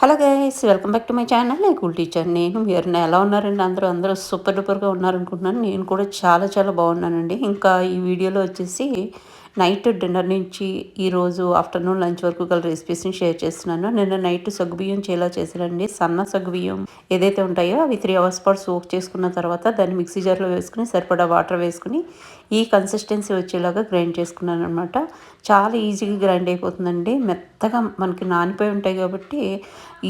Hello guys welcome back to my channel. నేను cool teacher నేను మీరు ఎలా ఉన్నారండి? అందరూ అందరూ సూపర్ డూపర్గా ఉన్నారనుకుంటున్నాను. నేను కూడా చాలా చాలా బాగున్నానండి. ఇంకా ఈ వీడియోలో వచ్చేసి నైట్ డిన్నర్ నుంచి ఈరోజు ఆఫ్టర్నూన్ లంచ్ వరకు గల రెసిపీస్ని షేర్ చేస్తున్నాను. నిన్న నైట్ సగ్గుబియ్యం చేలా చేశానండి సన్న సగ్గుబియ్యం ఏదైతే ఉంటాయో అవి త్రీ అవర్స్ పాటు సోక్ చేసుకున్న తర్వాత దాన్ని మిక్సీ జార్లో వేసుకుని సరిపడా వాటర్ వేసుకుని ఈ కన్సిస్టెన్సీ వచ్చేలాగా గ్రైండ్ చేసుకున్నాను అనమాట చాలా ఈజీగా గ్రైండ్ అయిపోతుందండి. మెత్తగా మనకి నానిపోయి ఉంటాయి కాబట్టి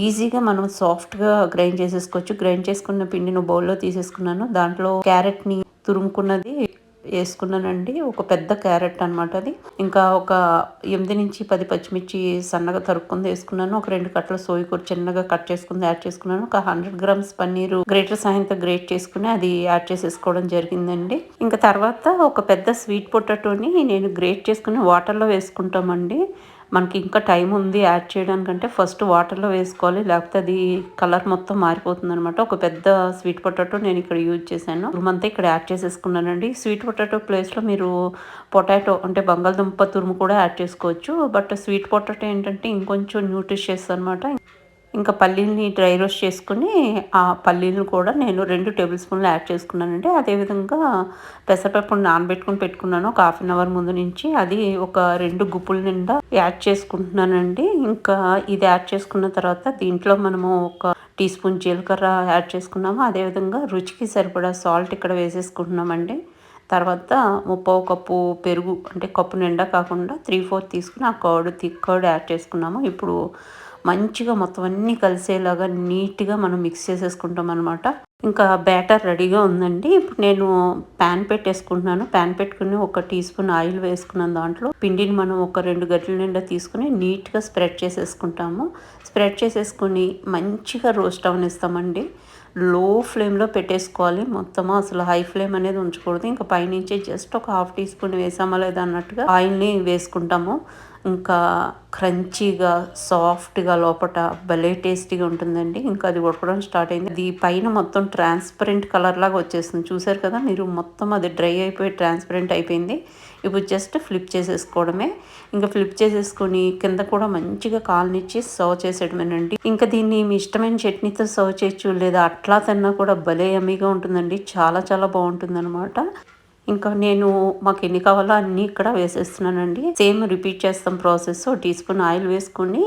ఈజీగా మనం సాఫ్ట్గా గ్రైండ్ చేసేసుకోవచ్చు. గ్రైండ్ చేసుకున్న పిండిని బౌల్లో తీసేసుకున్నాను. దాంట్లో క్యారెట్ని తురుముకున్నది వేసుకున్నానండి. ఒక పెద్ద క్యారెట్ అనమాట అది. ఇంకా ఒక ఎనిమిది నుంచి పది పచ్చిమిర్చి సన్నగా తరుక్కుంది వేసుకున్నాను. ఒక రెండు కట్టల సోయకూర చిన్నగా కట్ చేసుకుంది యాడ్ చేసుకున్నాను. ఒక హండ్రెడ్ గ్రామ్స్ పన్నీరు గ్రేటర్ సాయంతో గ్రేట్ చేసుకుని అది యాడ్ చేసేసుకోవడం జరిగిందండి. ఇంకా తర్వాత ఒక పెద్ద స్వీట్ పొటాటోని నేను గ్రేట్ చేసుకుని వాటర్లో వేసుకుంటామండి. మనకి ఇంకా టైం ఉంది యాడ్ చేయడానికంటే ఫస్ట్ వాటర్లో వేసుకోవాలి. లేకపోతే అది కలర్ మొత్తం మారిపోతుంది అనమాట ఒక పెద్ద స్వీట్ పొటాటో నేను ఇక్కడ యూజ్ చేశాను. తురుమంతా ఇక్కడ యాడ్ చేసేసుకున్నానండి. స్వీట్ పొటాటో ప్లేస్లో మీరు పొటాటో అంటే బంగాళదుంప తురుము కూడా యాడ్ చేసుకోవచ్చు. బట్ స్వీట్ పొటాటో ఏంటంటే ఇంకొంచెం న్యూట్రిషియస్ అనమాట ఇంకా పల్లీల్ని డ్రై రోస్ట్ చేసుకుని ఆ పల్లీలను కూడా నేను రెండు టేబుల్ స్పూన్లు యాడ్ చేసుకున్నానండి. అదేవిధంగా పెసరపప్పు నానబెట్టుకుని పెట్టుకున్నాను. ఒక హాఫ్ అన్ అవర్ ముందు నుంచి అది ఒక రెండు గుప్పుల నిండా యాడ్ చేసుకుంటున్నానండి. ఇంకా ఇది యాడ్ చేసుకున్న తర్వాత దీంట్లో మనము ఒక టీ స్పూన్ జీలకర్ర యాడ్ చేసుకున్నాము. అదేవిధంగా రుచికి సరిపడా సాల్ట్ ఇక్కడ వేసేసుకుంటున్నామండి. తర్వాత ముప్పావు కప్పు పెరుగు అంటే కప్పు నిండా కాకుండా త్రీ ఫోర్త్ తీసుకుని ఆ కర్డ్ థిక్ కర్డ్ యాడ్ చేసుకున్నాము. ఇప్పుడు మంచిగా మొత్తం అన్నీ కలిసేలాగా నీట్గా మనం మిక్స్ చేసేసుకుంటాం అనమాట ఇంకా బ్యాటర్ రెడీగా ఉందండి. ఇప్పుడు నేను ప్యాన్ పెట్టేసుకుంటున్నాను. ప్యాన్ పెట్టుకుని ఒక టీ స్పూన్ ఆయిల్ వేసుకున్నాను దాంట్లో. పిండిని మనం ఒక రెండు గంటల నిండా తీసుకుని నీట్గా స్ప్రెడ్ చేసేసుకుంటాము. స్ప్రెడ్ చేసేసుకుని మంచిగా రోస్ట్ అవనిస్తామండి. లో ఫ్లేమ్లో పెట్టేసుకోవాలి. మొత్తము అసలు హై ఫ్లేమ్ అనేది ఉంచకూడదు. ఇంకా పైనుంచి జస్ట్ ఒక హాఫ్ టీ స్పూన్ వేసామా లేదా అన్నట్టుగా ఆయిల్ని వేసుకుంటాము. ఇంకా క్రంచీగా సాఫ్ట్గా లోపల భలే టేస్టీగా ఉంటుందండి. ఇంకా అది ఉడకడం స్టార్ట్ అయింది. అది పైన మొత్తం ట్రాన్స్పరెంట్ కలర్ లాగా వచ్చేస్తుంది. చూసారు కదా మీరు? మొత్తం అది డ్రై అయిపోయి ట్రాన్స్పరెంట్ అయిపోయింది. ఇప్పుడు జస్ట్ ఫ్లిప్ చేసేసుకోవడమే. ఇంకా ఫ్లిప్ చేసేసుకొని కింద కూడా మంచిగా కాలనిచ్చి సర్వ్ చేసేయడమేనండి. ఇంకా దీన్ని మీ ఇష్టమైన చట్నీతో సర్వ్ చేయొచ్చు లేదా అట్లా తిన్నా కూడా భలే యమ్మీగా ఉంటుందండి. చాలా చాలా బాగుంటుంది అనమాట ఇంకా నేను మాకు ఎన్ని కావాలో అన్నీ ఇక్కడ వేసేస్తున్నానండి. సేమ్ రిపీట్ చేస్తాం ప్రాసెస్. టీ స్పూన్ ఆయిల్ వేసుకొని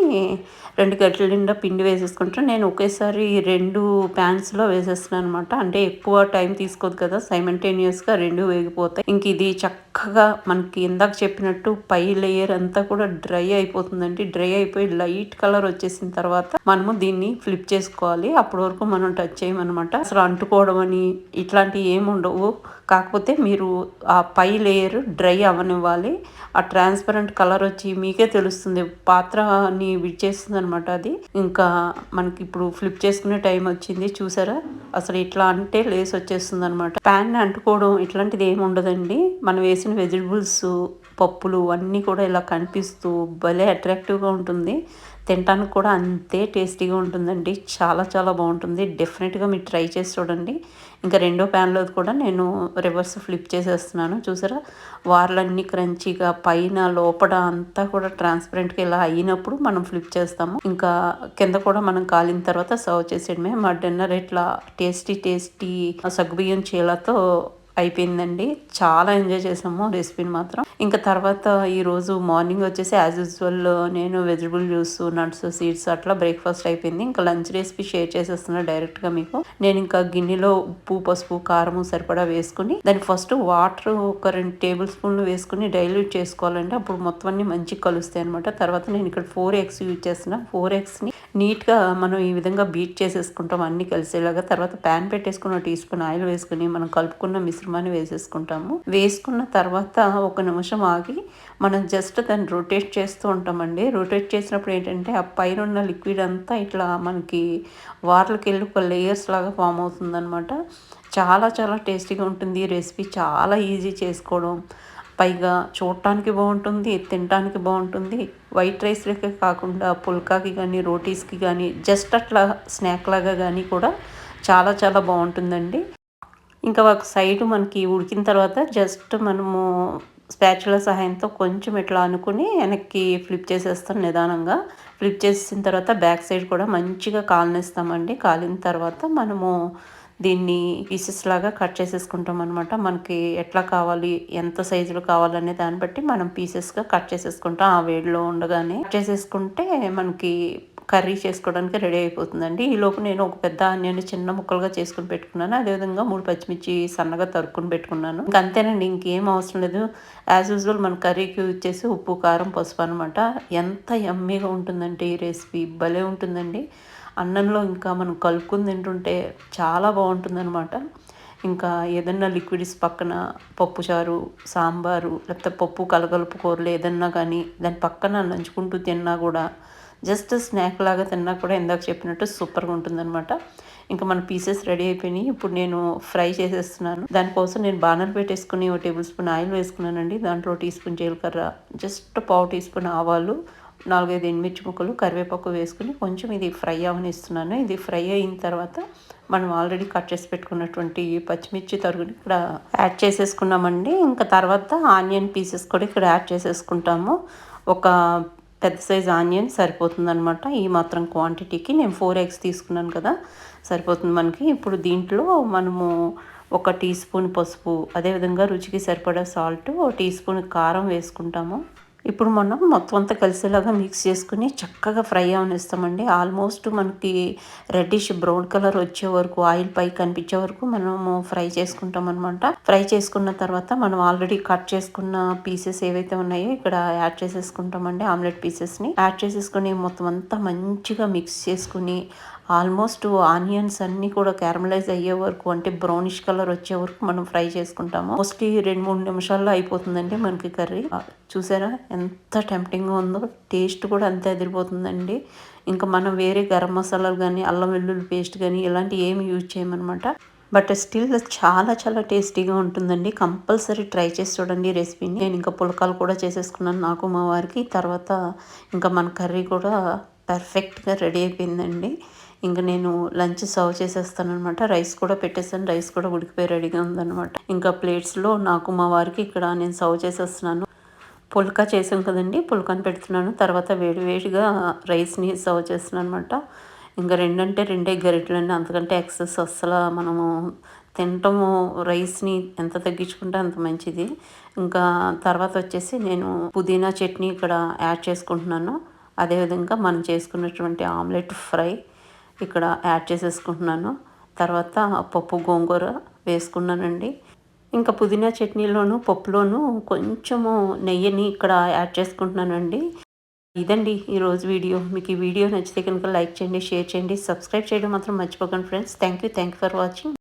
రెండు గట్ల నిండా పిండి వేసేసుకుంటాను. నేను ఒకేసారి రెండు ప్యాన్స్లో వేసేస్తున్నాను అనమాట అంటే ఎక్కువ టైం తీసుకోదు కదా సైమంటేనియస్గా రెండు వేగిపోతాయి. ఇంక ఇది చక్కగా మనకి ఇందాక చెప్పినట్టు పై లేయర్ అంతా కూడా డ్రై అయిపోతుందండి. డ్రై అయిపోయి లైట్ కలర్ వచ్చేసిన తర్వాత మనము దీన్ని ఫ్లిప్ చేసుకోవాలి. అప్పటి వరకు మనం టచ్ చేయమనమాట అసలు అంటుకోవడం అని ఇట్లాంటివి ఏమి ఉండవు కాకపోతే మీరు ఆ పై లేయర్ డ్రై అవ్వనివ్వాలి ఆ ట్రాన్స్పరెంట్ కలర్ వచ్చి మీకే తెలుస్తుంది. పాత్రని విడిచేస్తుంది అనమాట అది. ఇంకా మనకి ఇప్పుడు ఫ్లిప్ చేసుకునే టైం వచ్చింది చూసారా? అసలు ఇట్లా అంటే లేస్ వచ్చేస్తుంది అనమాట ప్యాన్ అంటుకోవడం ఇట్లాంటిది ఏమి ఉండదండి. మనం వేసిన వెజిటబుల్స్ పప్పులు అన్నీ కూడా ఇలా కనిపిస్తూ భలే అట్రాక్టివ్గా ఉంటుంది. తినడానికి కూడా అంతే టేస్టీగా ఉంటుందండి. చాలా చాలా బాగుంటుంది. డెఫినెట్గా మీరు ట్రై చేసి చూడండి. ఇంకా రెండో ప్యాన్లో కూడా నేను రివర్స్ ఫ్లిప్ చేసేస్తున్నాను. చూసారా? వార్లన్నీ క్రంచీగా పైన లోపల అంతా కూడా ట్రాన్స్పరెంట్గా ఇలా అయినప్పుడు మనం ఫ్లిప్ చేస్తాము. ఇంకా కింద కూడా మనం కాలిన తర్వాత సర్వ్ చేసేయడమే. మా డిన్నర్ ఇట్లా టేస్టీ టేస్టీ సగ్గుబియ్యం చీలతో అయిపోయిందండి. చాలా ఎంజాయ్ చేసాము రెసిపీని మాత్రం. ఇంకా తర్వాత ఈరోజు మార్నింగ్ వచ్చేసి యాజ్ యూజువల్ నేను వెజిటబుల్ జ్యూస్ నట్స్ సీడ్స్ అట్లా బ్రేక్ఫాస్ట్ అయిపోయింది. ఇంకా లంచ్ రెసిపీ షేర్ చేసేస్తున్నా డైరెక్ట్గా మీకు. నేను ఇంకా గిన్నెలో ఉప్పు పసుపు కారం సరిపడా వేసుకుని దాన్ని ఫస్ట్ వాటర్ ఒక రెండు టేబుల్ స్పూన్లు వేసుకుని డైల్యూట్ చేసుకోవాలంటే అప్పుడు మొత్తం అన్ని మంచిగా కలుస్తాయి అనమాట తర్వాత నేను ఇక్కడ ఫోర్ ఎగ్స్ యూజ్ చేస్తున్నా. ఫోర్ ఎగ్స్ని నీట్గా మనం ఈ విధంగా బీట్ చేసేసుకుంటాం అన్నీ కలిసేలాగా. తర్వాత ప్యాన్ పెట్టేసుకున్న టీ స్పూన్ ఆయిల్ వేసుకుని మనం కలుపుకున్న మిశ్రమాన్ని వేసేసుకుంటాము. వేసుకున్న తర్వాత ఒక నిమిషం ఆగి మనం జస్ట్ దాన్ని రొటేట్ చేస్తూ ఉంటామండి. రొటేట్ చేసినప్పుడు ఏంటంటే ఆ పైన ఉన్న లిక్విడ్ అంతా ఇట్లా మనకి వార్లకి వెళ్ళి ఒక లేయర్స్ లాగా ఫామ్ అవుతుందన్నమాట. చాలా చాలా టేస్టీగా ఉంటుంది రెసిపీ. చాలా ఈజీ చేసుకోవడం. పైగా చూడటానికి బాగుంటుంది తినటానికి బాగుంటుంది. వైట్ రైస్లకే కాకుండా పుల్కాకి కానీ రోటీస్కి కానీ జస్ట్ అట్లా స్నాక్ లాగా కానీ కూడా చాలా చాలా బాగుంటుందండి. ఇంకా ఒక సైడ్ మనకి ఉడికిన తర్వాత జస్ట్ మనము స్పాచుల సహాయంతో కొంచెం ఇట్లా అనుకుని వెనక్కి ఫ్లిప్ చేసేస్తాం నిదానంగా. ఫ్లిప్ చేసిన తర్వాత బ్యాక్ సైడ్ కూడా మంచిగా కాలనిస్తామండి. కాలిన తర్వాత మనము దీన్ని పీసెస్ లాగా కట్ చేసేసుకుంటాం అనమాట మనకి ఎట్లా కావాలి ఎంత సైజులో కావాలనే దాన్ని బట్టి మనం పీసెస్గా కట్ చేసేసుకుంటాం. ఆ వేడిలో ఉండగానే కట్ చేసేసుకుంటే మనకి కర్రీ చేసుకోవడానికి రెడీ అయిపోతుందండి. ఈలోపు నేను ఒక పెద్ద ఆనియన్ చిన్న ముక్కలుగా చేసుకుని పెట్టుకున్నాను. అదేవిధంగా మూడు పచ్చిమిర్చి సన్నగా తరుక్కుని పెట్టుకున్నాను. అంతేనండి ఇంకేం అవసరం లేదు. యాజ్ యూజువల్ మన కర్రీకి యూజ్ చేసి ఉప్పు కారం పసుపు అనమాట ఎంత ఎమ్మీగా ఉంటుందంటే ఈ రెసిపీ భలే ఉంటుందండి. అన్నంలో ఇంకా మనం కలుపుకుని తింటుంటే చాలా బాగుంటుందన్నమాట. ఇంకా ఏదన్నా లిక్విడ్స్ పక్కన పప్పుచారు సాంబారు లేకపోతే పప్పు కలగలుపు కూరలు ఏదన్నా కానీ దాని పక్కన నంచుకుంటూ తిన్నా కూడా జస్ట్ స్నాక్ లాగా తిన్నా కూడా ఇందాక చెప్పినట్టు సూపర్గా ఉంటుందన్నమాట. ఇంకా మన పీసెస్ రెడీ అయిపోయినాయి. ఇప్పుడు నేను ఫ్రై చేసేస్తున్నాను. దానికోసం నేను బానర్ పెట్టేసుకుని ఒక టేబుల్ స్పూన్ ఆయిల్ వేసుకున్నానండి. దాంట్లో టీ స్పూన్ జీలకర్ర జస్ట్ పావు టీ స్పూన్ ఆవాలు నాలుగైదు ఎండుమిర్చి ముక్కలు కరివేపాకు వేసుకుని కొంచెం ఇది ఫ్రై అవనిస్తున్నాను. ఇది ఫ్రై అయిన తర్వాత మనం ఆల్రెడీ కట్ చేసి పెట్టుకున్నటువంటి పచ్చిమిర్చి తరుగుని ఇక్కడ యాడ్ చేసేసుకున్నామండి. ఇంకా తర్వాత ఆనియన్ పీసెస్ కూడా ఇక్కడ యాడ్ చేసేసుకుంటాము. ఒక పెద్ద సైజ్ ఆనియన్ సరిపోతుందనమాట ఈ మాత్రం క్వాంటిటీకి నేను ఫోర్ ఎగ్స్ తీసుకున్నాను కదా సరిపోతుంది మనకి. ఇప్పుడు దీంట్లో మనము ఒక టీ స్పూన్ పసుపు అదేవిధంగా రుచికి సరిపడా సాల్ట్ ఒక టీ స్పూన్ కారం వేసుకుంటాము. ఇప్పుడు మనం మొత్తం అంతా కలిసేలాగా మిక్స్ చేసుకుని చక్కగా ఫ్రై అవనిస్తామండి. ఆల్మోస్ట్ మనకి రెడ్డిష్ బ్రౌన్ కలర్ వచ్చే వరకు ఆయిల్ పై కనిపించే వరకు మనము ఫ్రై చేసుకుంటాం అనమాట ఫ్రై చేసుకున్న తర్వాత మనం ఆల్రెడీ కట్ చేసుకున్న పీసెస్ ఏవైతే ఉన్నాయో ఇక్కడ యాడ్ చేసేసుకుంటామండి ఆమ్లెట్ పీసెస్ని యాడ్ చేసేసుకుని మొత్తం అంతా మంచిగా మిక్స్ చేసుకుని ఆల్మోస్ట్ ఆనియన్స్ అన్నీ కూడా క్యారమలైజ్ అయ్యే వరకు అంటే బ్రౌనిష్ కలర్ వచ్చే వరకు మనం ఫ్రై చేసుకుంటాము. మోస్ట్లీ రెండు మూడు నిమిషాల్లో అయిపోతుందండి మనకి కర్రీ. చూసారా? ఎంత టెంప్టింగ్గా ఉందో. టేస్ట్ కూడా అంతే అదిరిపోతుందండి. ఇంకా మనం వేరే గరం మసాలాలు కానీ అల్లం వెల్లుల్లి పేస్ట్ కానీ ఇలాంటివి ఏమి యూజ్ చేయమన్నమాట. బట్ స్టిల్ చాలా చాలా టేస్టీగా ఉంటుందండి. కంపల్సరీ ట్రై చేసి చూడండి రెసిపీని నేను ఇంకా పులకాలు కూడా చేసేసుకున్నాను నాకు మా వారికి. తర్వాత ఇంకా మన కర్రీ కూడా పర్ఫెక్ట్గా రెడీ అయిపోయిందండి. ఇంకా నేను లంచ్ సర్వ్ చేసేస్తాను అనమాట రైస్ కూడా పెట్టేసాను రైస్ కూడా ఉడికిపోయి రెడీగా ఉందనమాట ఇంకా ప్లేట్స్లో నాకు మా వారికి ఇక్కడ నేను సర్వ్ చేసేస్తున్నాను. పుల్కా చేసాం కదండి. పుల్కాని పెడుతున్నాను. తర్వాత వేడి వేడిగా రైస్ని సర్వ్ చేస్తున్నాను అనమాట ఇంకా రెండంటే రెండే గరిటలండి అంతకంటే ఎక్సెస్ అస్సలు మనము తినటము రైస్ని ఎంత తగ్గించుకుంటే అంత మంచిది. ఇంకా తర్వాత వచ్చేసి నేను పుదీనా చట్నీ ఇక్కడ యాడ్ చేసుకుంటున్నాను. అదేవిధంగా మనం చేసుకున్నటువంటి ఆమ్లెట్ ఫ్రై ఇక్కడ యాడ్ చేసేసుకుంటున్నాను. తర్వాత పప్పు గోంగూర వేసుకున్నానండి. ఇంకా పుదీనా చట్నీలోను పప్పులోను కొంచెము నెయ్యిని ఇక్కడ యాడ్ చేసుకుంటున్నానండి. ఇదండి ఈరోజు వీడియో. మీకు ఈ వీడియో నచ్చితే కనుక లైక్ చేయండి షేర్ చేయండి సబ్స్క్రైబ్ చేయడం మాత్రం మర్చిపోకండి friends. Thank you thank you for watching.